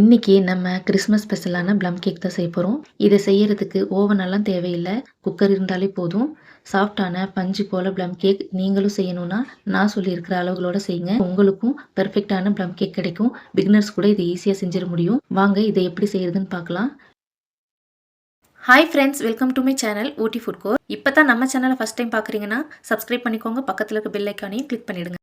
இன்னைக்கு நம்ம கிறிஸ்மஸ் ஸ்பெஷலான ப்ளம் கேக் தான் செய்ய போகிறோம் இதை செய்யறதுக்கு ஓவன் எல்லாம் தேவையில்லை. குக்கர் இருந்தாலே போதும். சாஃப்டான பஞ்சு போல ப்ளம் கேக் நீங்களும் செய்யணும்னா நான் சொல்லியிருக்கிற அளவுகளோட செய்யுங்க. உங்களுக்கும் பெர்ஃபெக்டான ப்ளம் கேக் கிடைக்கும். பிகினர்ஸ் கூட இதை ஈஸியாக செஞ்சிட முடியும். வாங்க இதை எப்படி செய்யறதுன்னு பார்க்கலாம். Hi friends welcome to my channel Ooty food court இப்போ தான் நம்ம சேனலை ஃபஸ்ட் டைம் பார்க்குறீங்கன்னா சப்ஸ்கிரைப் பண்ணிக்கோங்க. பக்கத்தில் இருக்க பெல் ஐக்கானையும் கிளிக் பண்ணிடுங்க.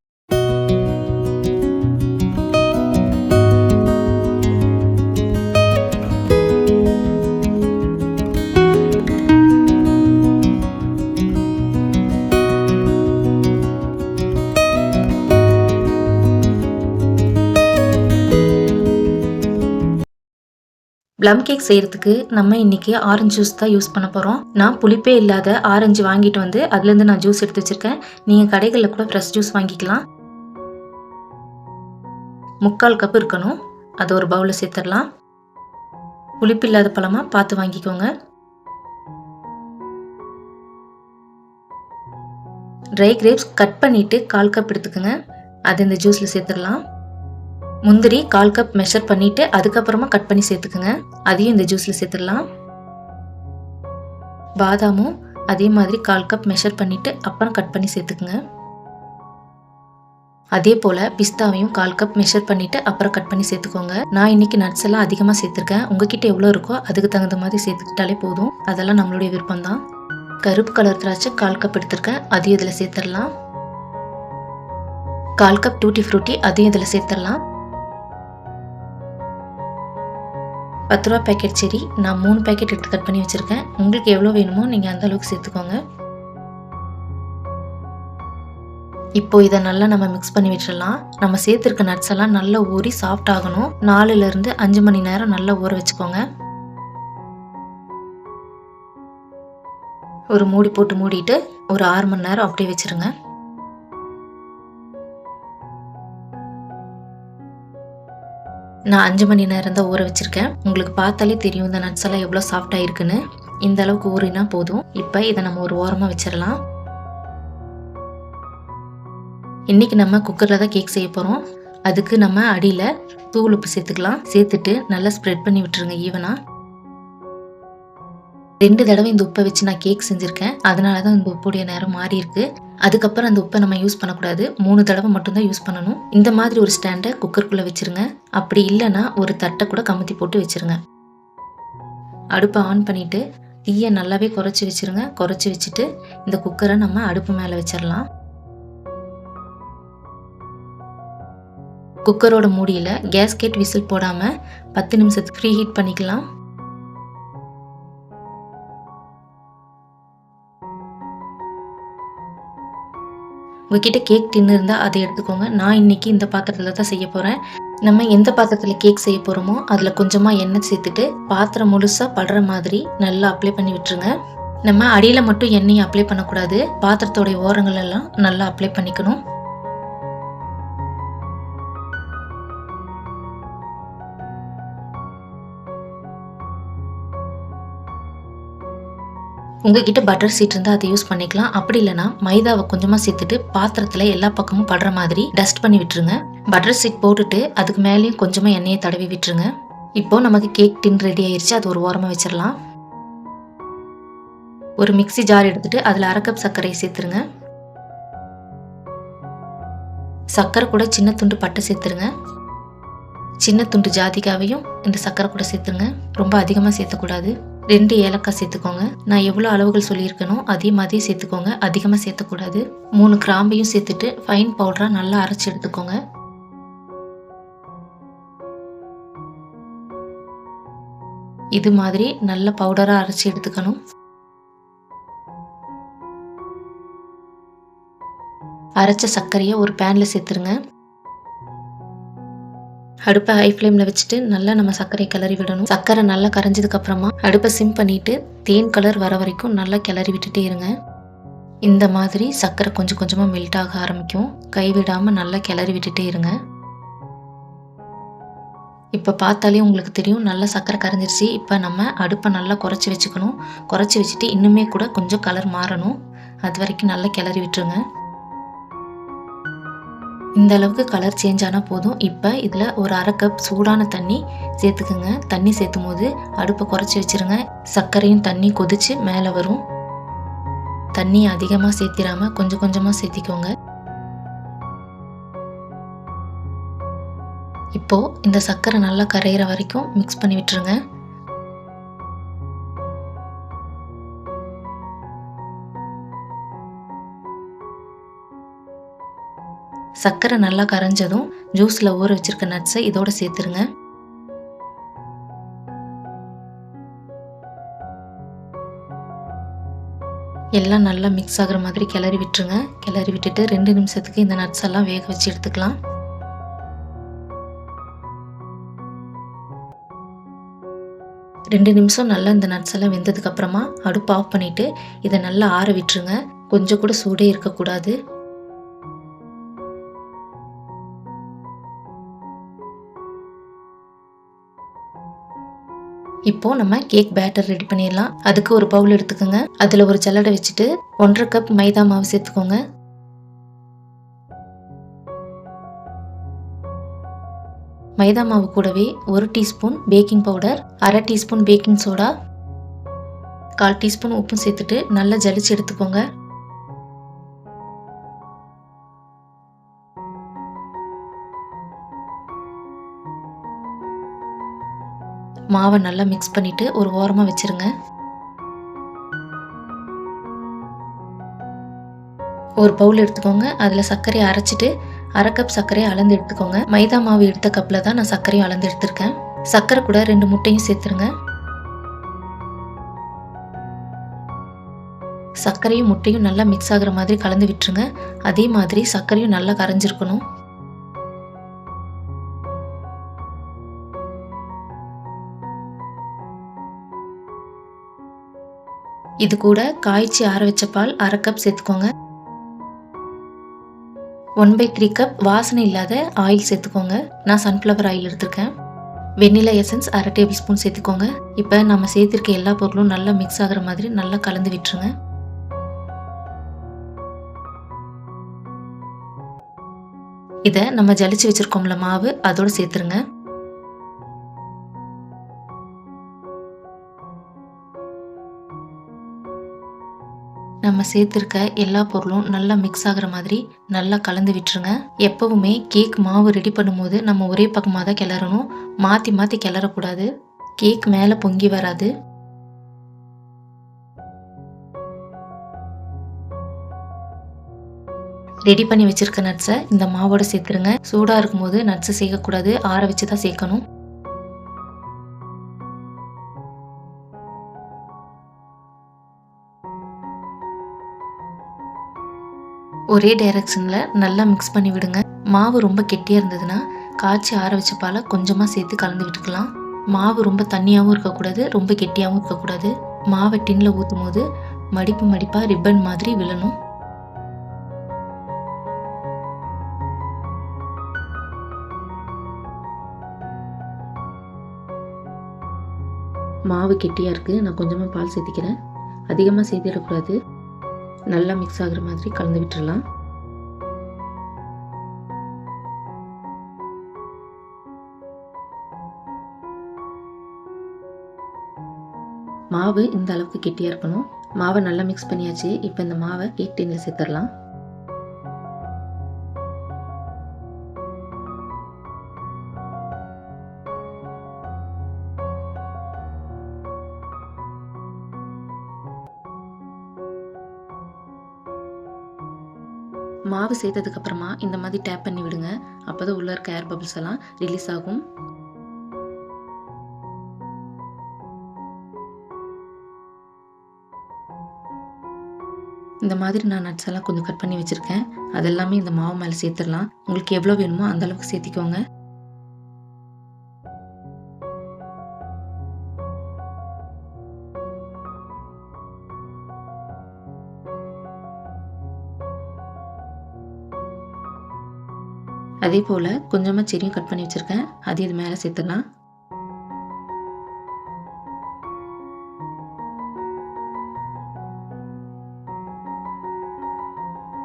ப்ளம் கேக் செய்கிறதுக்கு நம்ம இன்னைக்கு ஆரஞ்சு ஜூஸ் தான் யூஸ் பண்ண போகிறோம் நான் புளிப்பே இல்லாத ஆரஞ்சு வாங்கிட்டு வந்து அதுலேருந்து நான் ஜூஸ் எடுத்து வச்சுருக்கேன். நீங்கள் கடைகளில் கூட ஃப்ரெஷ் ஜூஸ் வாங்கிக்கலாம். முக்கால் கப் இருக்கணும். அதை ஒரு பவுலில் சேர்த்துடலாம். புளிப்பு இல்லாத பழமாக பார்த்து வாங்கிக்கோங்க. ட்ரை கிரேப்ஸ் கட் பண்ணிவிட்டு கால் கப் எடுத்துக்கோங்க. அது இந்த ஜூஸில் சேர்த்துடலாம். முந்திரி கால் கப் மெஷர் பண்ணிட்டு அதுக்கப்புறமா கட் பண்ணி சேர்த்துக்குங்க. அதையும் இந்த ஜூஸில் சேர்த்துடலாம். பாதாமும் அதே மாதிரி கால் கப் மெஷர் பண்ணிவிட்டு அப்புறம் கட் பண்ணி சேர்த்துக்குங்க. அதே போல் பிஸ்தாவையும் கால் கப் மெஷர் பண்ணிவிட்டு அப்புறம் கட் பண்ணி சேர்த்துக்கோங்க. நான் இன்னைக்கு நட்ஸ் எல்லாம் அதிகமாக சேர்த்துருக்கேன். உங்ககிட்ட எவ்வளோ இருக்கோ அதுக்கு தகுந்த மாதிரி சேர்த்துக்கிட்டாலே போதும். அதெல்லாம் நம்மளுடைய விருப்பம் தான் கருப்பு கலர் திராட்சை கால் கப் எடுத்திருக்கேன். அதையும் இதில் சேர்த்துடலாம். கால் கப் டூட்டி ஃப்ரூட்டி அதையும் இதில் சேர்த்துடலாம். பத்து ரூபா பேக்கெட் செடி நான் மூணு பேக்கெட் எடுத்து கட் பண்ணி வச்சுருக்கேன். உங்களுக்கு எவ்வளோ வேணுமோ நீங்கள் அந்த அளவுக்கு சேர்த்துக்கோங்க. இப்போ இதை நல்லா நம்ம மிக்ஸ் பண்ணி விட்டுறலாம். நம்ம சேர்த்துருக்க நட்ஸ் எல்லாம் நல்லா ஊறி சாஃப்ட் ஆகணும். நாலுலேருந்து அஞ்சு மணி நேரம் நல்லா ஊற வச்சுக்கோங்க. ஒரு மூடி போட்டு மூடிட்டு ஒரு ஆறு மணி நேரம் அப்படியே வச்சுருங்க. நான் அஞ்சு மணி நேரம் தான் ஊற வச்சுருக்கேன். உங்களுக்கு பார்த்தாலே தெரியும் இந்த நட்ஸ் எல்லாம் எவ்வளோ சாஃப்டாக இருக்குன்னு இந்த அளவுக்கு ஊறினா போதும். இப்போ இதை நம்ம ஒரு ஓரமாக வச்சிடலாம். இன்றைக்கி நம்ம குக்கரில் தான் கேக் செய்ய போகிறோம் அதுக்கு நம்ம அடியில் தூள் உப்பு சேர்த்துக்கலாம். சேர்த்துட்டு நல்லா ஸ்ப்ரெட் பண்ணி விட்டுருங்க ஈவனாக ரெண்டு தடவை இந்த உப்பை வச்சு நான் கேக் செஞ்சுருக்கேன். அதனால தான் இந்த உப்புடைய நேரம் மாறி இருக்கு அதுக்கப்புறம் அந்த உப்பை நம்ம யூஸ் பண்ணக்கூடாது. மூணு தடவை மட்டும்தான் யூஸ் பண்ணணும். இந்த மாதிரி ஒரு ஸ்டாண்டை குக்கருக்குள்ளே வச்சுருங்க. அப்படி இல்லைன்னா ஒரு தட்டை கூட கமுத்தி போட்டு வச்சிருங்க. அடுப்பை ஆன் பண்ணிவிட்டு தீயை நல்லாவே குறைச்சி வச்சிருங்க. குறைச்சி வச்சுட்டு இந்த குக்கரை நம்ம அடுப்பு மேலே வச்சிடலாம் குக்கரோட மூடியில் கேஸ்கெட் விசில் போடாமல் பத்து நிமிஷத்துக்கு ஃப்ரீ ஹீட் பண்ணிக்கலாம். உங்ககிட்ட கேக் டின்னு இருந்தால் அதை எடுத்துக்கோங்க. நான் இன்னைக்கு இந்த பாத்திரத்தில் தான் செய்ய போகிறேன் நம்ம எந்த பாத்திரத்தில் கேக் செய்ய போகிறோமோ அதில் கொஞ்சமாக எண்ணெய் சேர்த்துட்டு பாத்திரம் முழுசாக படுற மாதிரி நல்லா அப்ளை பண்ணி விட்டுருங்க. நம்ம அடியில் மட்டும் எண்ணெயை அப்ளை பண்ணக்கூடாது. பாத்திரத்தோடைய ஓரங்கள் எல்லாம் நல்லா அப்ளை பண்ணிக்கணும். உங்ககிட்ட பட்டர் சீட் இருந்தால் அதை யூஸ் பண்ணிக்கலாம். அப்படி இல்லைனா மைதாவை கொஞ்சமாக சேர்த்துட்டு பாத்திரத்தில் எல்லா பக்கமும் படுற மாதிரி டஸ்ட் பண்ணி விட்டுருங்க. பட்டர் சீட் போட்டுட்டு அதுக்கு மேலேயும் கொஞ்சமாக எண்ணெயை தடவி விட்டுருங்க. இப்போ நமக்கு கேக் டின் ரெடி ஆயிடுச்சு அது ஒரு ஓரமாக வச்சிடலாம். ஒரு மிக்சி ஜார் எடுத்துட்டு அதில் அரை கப் சர்க்கரையை சேர்த்துருங்க. சர்க்கரை கூட சின்ன துண்டு பட்டை சேர்த்துருங்க. சின்ன துண்டு ஜாதிக்காவையும் இந்த சர்க்கரை கூட சேர்த்துருங்க. ரொம்ப அதிகமாக சேர்த்தக்கூடாது. ரெண்டு ஏலக்காய் சேர்த்துக்கோங்க. நான் எவ்வளோ அளவுகள் சொல்லியிருக்கேனோ அதே மாதிரி சேர்த்துக்கோங்க. அதிகமாக சேர்த்தக்கூடாது. மூணு கிராம்பையும் சேர்த்துட்டு ஃபைன் பவுடராக நல்லா அரைச்சி எடுத்துக்கோங்க. இது மாதிரி நல்ல பவுடராக அரைச்சி எடுத்துக்கணும். அரைச்ச சர்க்கரையை ஒரு பேனில் சேர்த்துருங்க. அடுப்பை ஹை ஃப்ளேமில் வச்சுட்டு நல்லா நம்ம சர்க்கரை கிளறி விடணும். சர்க்கரை நல்லா கரைஞ்சதுக்கு அப்புறமா அடுப்பை சிம் பண்ணிவிட்டு தேன் கலர் வர வரைக்கும் நல்லா கிளறி விட்டுட்டே இருங்க. இந்த மாதிரி சர்க்கரை கொஞ்சம் கொஞ்சமாக மெல்ட் ஆக ஆரம்பிக்கும். கைவிடாமல் நல்லா கிளறி விட்டுட்டே இருங்க. இப்போ பார்த்தாலே உங்களுக்கு தெரியும் நல்லா சர்க்கரை கரைஞ்சிருச்சு. இப்போ நம்ம அடுப்பை நல்லா குறைச்சி வச்சுக்கணும். குறைச்சி வச்சுட்டு இன்னுமே கூட கொஞ்சம் கலர் மாறணும். அது வரைக்கும் நல்லா கிளறி விட்டுருங்க. இந்த அளவுக்கு கலர் சேஞ்ச் ஆனால் போதும். இப்போ இதில் ஒரு அரை கப் சூடான தண்ணி சேர்த்துக்குங்க. தண்ணி சேர்த்தும் போது அடுப்பை குறைச்சி வச்சிருங்க. சர்க்கரையும் தண்ணி கொதிச்சு மேலே வரும். தண்ணி அதிகமாக சேர்த்திடாமல் கொஞ்சம் கொஞ்சமாக சேர்த்திக்கோங்க. இப்போது இந்த சர்க்கரை நல்லா கரையிற வரைக்கும் மிக்ஸ் பண்ணி விட்டுருங்க. சர்க்கரை நல்லா கரைஞ்சதும் ஜூஸில் ஊற வச்சிருக்க நட்ஸை இதோட சேர்த்துருங்க. எல்லாம் நல்லா மிக்ஸ் ஆகுற மாதிரி கிளறி விட்டுருங்க. கிளறி விட்டுட்டு ரெண்டு நிமிஷத்துக்கு இந்த நட்ஸ் எல்லாம் வேக வச்சு எடுத்துக்கலாம். ரெண்டு நிமிஷம் நல்லா இந்த நட்ஸ் எல்லாம் வெந்ததுக்கு அப்புறமா அடுப்பு ஆஃப் பண்ணிட்டு இதை நல்லா ஆற விட்டுருங்க. கொஞ்சம் கூட சூடே இருக்கக்கூடாது. இப்போ நம்ம கேக் பேட்டர் ரெடி பண்ணிடலாம். அதுக்கு ஒரு பவுல் எடுத்துக்கோங்க. அதில் ஒரு சல்லடை வச்சுட்டு ஒன்றரை கப் மைதா மாவு சேர்த்துக்கோங்க. மைதா மாவு கூடவே ஒரு டீஸ்பூன் பேக்கிங் பவுடர் அரை டீஸ்பூன் பேக்கிங் சோடா கால் டீஸ்பூன் உப்பும் சேர்த்துட்டு நல்லா ஜலிச்சு எடுத்துக்கோங்க. மாவை நல்லா மிக்ஸ் பண்ணிட்டு ஒரு ஓரமாக வச்சிருங்க. ஒரு பவுல் எடுத்துக்கோங்க. அதில் சர்க்கரையை அரைச்சிட்டு அரை கப் சர்க்கரையை அளந்து எடுத்துக்கோங்க. மைதா மாவு எடுத்த கப்பில் தான் நான் சர்க்கரையும் அளந்து எடுத்திருக்கேன். சர்க்கரை கூட ரெண்டு முட்டையும் சேர்த்துருங்க. சர்க்கரையும் முட்டையும் நல்லா மிக்ஸ் ஆகுற மாதிரி கலந்து விட்டுருங்க. அதே மாதிரி சர்க்கரையும் நல்லா கரைஞ்சிருக்கணும். இது கூட காய்ச்சி ஆற வச்ச பால் அரை கப் சேர்த்துக்கோங்க. ஒன் பை த்ரீ கப் வாசனை இல்லாத ஆயில் சேர்த்துக்கோங்க. நான் சன்ஃப்ளவர் ஆயில் எடுத்திருக்கேன். வெண்ணிலா எசன்ஸ் அரை டேபிள் ஸ்பூன் சேர்த்துக்கோங்க. இப்போ நம்ம சேர்த்துருக்க எல்லா பொருளும் நல்லா மிக்ஸ் ஆகிற மாதிரி நல்லா கலந்து விட்டுருங்க. இதை நம்ம ஜலிச்சு வச்சிருக்கோம்ல மாவு அதோடு சேர்த்துருங்க. நம்ம சேர்த்துருக்க எல்லா பொருளும் நல்லா மிக்ஸ் ஆகுற மாதிரி நல்லா கலந்து விட்டுருங்க. எப்பவுமே கேக் மாவு ரெடி பண்ணும்போது நம்ம ஒரே பக்கமாக தான் கிளறணும். மாற்றி மாற்றி கிளறக்கூடாது. கேக் மேலே பொங்கி வராது. ரெடி பண்ணி வச்சிருக்க நட்ஸை இந்த மாவோட சேர்த்துருங்க. சூடாக இருக்கும்போது நட்ஸை சேர்க்கக்கூடாது. ஆற வச்சு தான் சேர்க்கணும். ஒரே டைரக்ஷனில் நல்லா மிக்ஸ் பண்ணி விடுங்க. மாவு ரொம்ப கெட்டியாக இருந்ததுன்னா காய்ச்சி ஆற வச்ச பாலை கொஞ்சமாக சேர்த்து கலந்து விட்டுக்கலாம். மாவு ரொம்ப தண்ணியாகவும் இருக்கக்கூடாது ரொம்ப கெட்டியாகவும் இருக்கக்கூடாது. மாவை டின்னில் ஊற்றும் போது மடிப்பு மடிப்பாக ரிப்பன் மாதிரி விழணும். மாவு கெட்டியாக இருக்குது நான் கொஞ்சமாக பால் சேர்த்திக்கிறேன். அதிகமாக சேர்த்திடக்கூடாது. நல்லா மிக்ஸ் ஆகுற மாதிரி கலந்து விட்டுடலாம் மாவு இந்த அளவுக்கு கெட்டியாக இருக்கணும். மாவை நல்லா மிக்ஸ் பண்ணியாச்சு. இப்போ இந்த மாவை கேக் டீனில் சேர்த்துடலாம். மாவு சேர்த்ததுக்கு அப்புறமா இந்த மாதிரி டேப் பண்ணி விடுங்க. அப்போதான் உள்ள இருக்க ஏர் பபிள்ஸ் எல்லாம் ரிலீஸ் ஆகும். இந்த மாதிரி நான் நட்ஸ் எல்லாம் கொஞ்சம் கட் பண்ணி வச்சுருக்கேன். அதெல்லாமே இந்த மாவு மேலே சேர்த்துடலாம். உங்களுக்கு எவ்வளோ வேணுமோ அந்த அளவுக்கு சேர்த்திக்கோங்க. அதே போல் கொஞ்சமாக செடியும் கட் பண்ணி வச்சுருக்கேன். அது இது மேலே சேர்த்துடலாம்.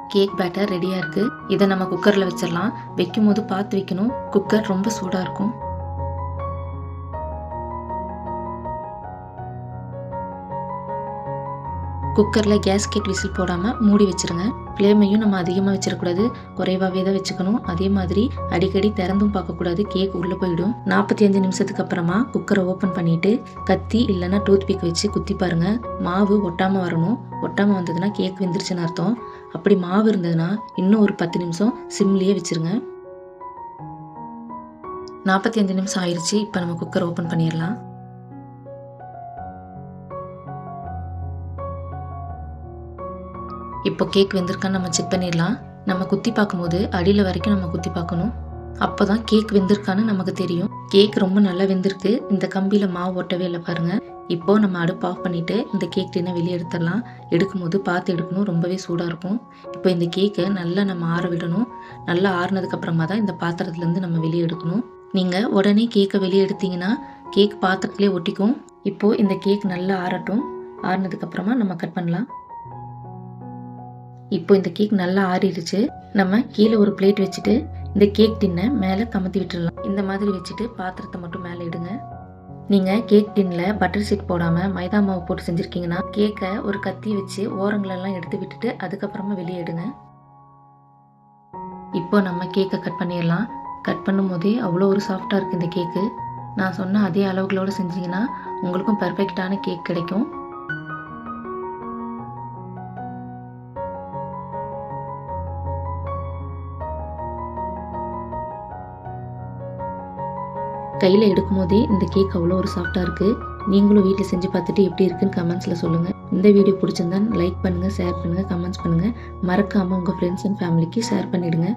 கேக் பேட்டர் ரெடியாக இருக்குது இதை நம்ம குக்கரில் வச்சிடலாம். வைக்கும் போது பார்த்து வைக்கணும். குக்கர் ரொம்ப சூடாக இருக்கும். குக்கரில் கேஸ்கெட் விசில் போடாமல் மூடி வச்சுருங்க. ஃப்ளேமையும் நம்ம அதிகமாக வச்சிடக்கூடாது குறைவாகவே தான் வச்சுக்கணும். அதே மாதிரி அடிக்கடி திறந்தும் பார்க்கக்கூடாது. கேக் உள்ளே போயிடும். நாற்பத்தி அஞ்சு நிமிஷத்துக்கு அப்புறமா குக்கரை ஓப்பன் பண்ணிட்டு கத்தி இல்லைன்னா டூத் பிக் வச்சு குத்தி பாருங்க. மாவு ஒட்டாமல் வரணும். ஒட்டாமல் வந்ததுன்னா கேக் வெந்துருச்சுன்னு அர்த்தம். அப்படி மாவு இருந்ததுன்னா இன்னும் ஒரு பத்து நிமிஷம் சிம்லேயே வச்சுருங்க. நாற்பத்தி அஞ்சு நிமிஷம் ஆயிடுச்சு இப்போ நம்ம குக்கர் ஓப்பன் பண்ணிடலாம். இப்போ கேக் வெந்திருக்கான்னு நம்ம செக் பண்ணிடலாம். நம்ம குத்தி பார்க்கும்போது அடியில் வரைக்கும் நம்ம குத்தி பார்க்கணும். அப்போ தான் கேக் வெந்திருக்கான்னு நமக்கு தெரியும். கேக் ரொம்ப நல்லா வெந்திருக்கு. இந்த கம்பியில் மாவு ஒட்டவே இல்லை பாருங்கள் இப்போ நம்ம அடுப்பு ஆஃப் பண்ணிவிட்டு இந்த கேக் டின்னை வெளியே எடுத்துடலாம். எடுக்கும்போது பார்த்து எடுக்கணும். ரொம்பவே சூடாக இருக்கும். இப்போ இந்த கேக்கை நல்லா நம்ம ஆற விடணும். நல்லா ஆறுனதுக்கப்புறமா தான் இந்த பாத்திரத்துலேருந்து நம்ம வெளியே எடுக்கணும். நீங்கள் உடனே கேக்கை வெளியே எடுத்தீங்கன்னா கேக் பாத்திரத்துலேயே ஒட்டிக்கும். இப்போது இந்த கேக் நல்லா ஆறட்டும். ஆறுனதுக்கப்புறமா நம்ம கட் பண்ணலாம். இப்போ இந்த கேக் நல்லா ஆறிடுச்சு. நம்ம கீழே ஒரு பிளேட் வச்சுட்டு இந்த கேக் டின்னை மேலே கமத்தி விட்டுடலாம் இந்த மாதிரி வச்சுட்டு பாத்திரத்தை மட்டும் மேலே இடுங்க. நீங்கள் கேக் டின்னில் பட்டர் சீட் போடாமல் மைதா மாவு போட்டு செஞ்சுருக்கீங்கன்னா கேக்கை ஒரு கத்தி வச்சு ஓரங்களெல்லாம் எடுத்து விட்டுட்டு அதுக்கப்புறமா வெளியே எடுங்க இப்போ நம்ம கேக்கை கட் பண்ணிடலாம். கட் பண்ணும்போதே அவ்வளோ ஒரு சாஃப்டாக இருக்குது இந்த கேக்கு நான் சொன்ன அதே அளவுகளோடு செஞ்சிங்கன்னா உங்களுக்கும் பெர்ஃபெக்டான கேக் கிடைக்கும். கையில் எடுக்கும் போதே இந்த கேக் அவ்வளோ ஒரு சாஃப்டாக இருக்குது நீங்களும் வீட்டில் செஞ்சு பார்த்துட்டு எப்படி இருக்குன்னு கமெண்ட்ஸில் சொல்லுங்கள் இந்த வீடியோ பிடிச்சிருந்தா லைக் பண்ணுங்கள் ஷேர் பண்ணுங்கள் கமெண்ட்ஸ் பண்ணுங்கள் மறக்காமல் உங்கள் ஃப்ரெண்ட்ஸ் அண்ட் ஃபேமிலிக்கு ஷேர் பண்ணிவிடுங்க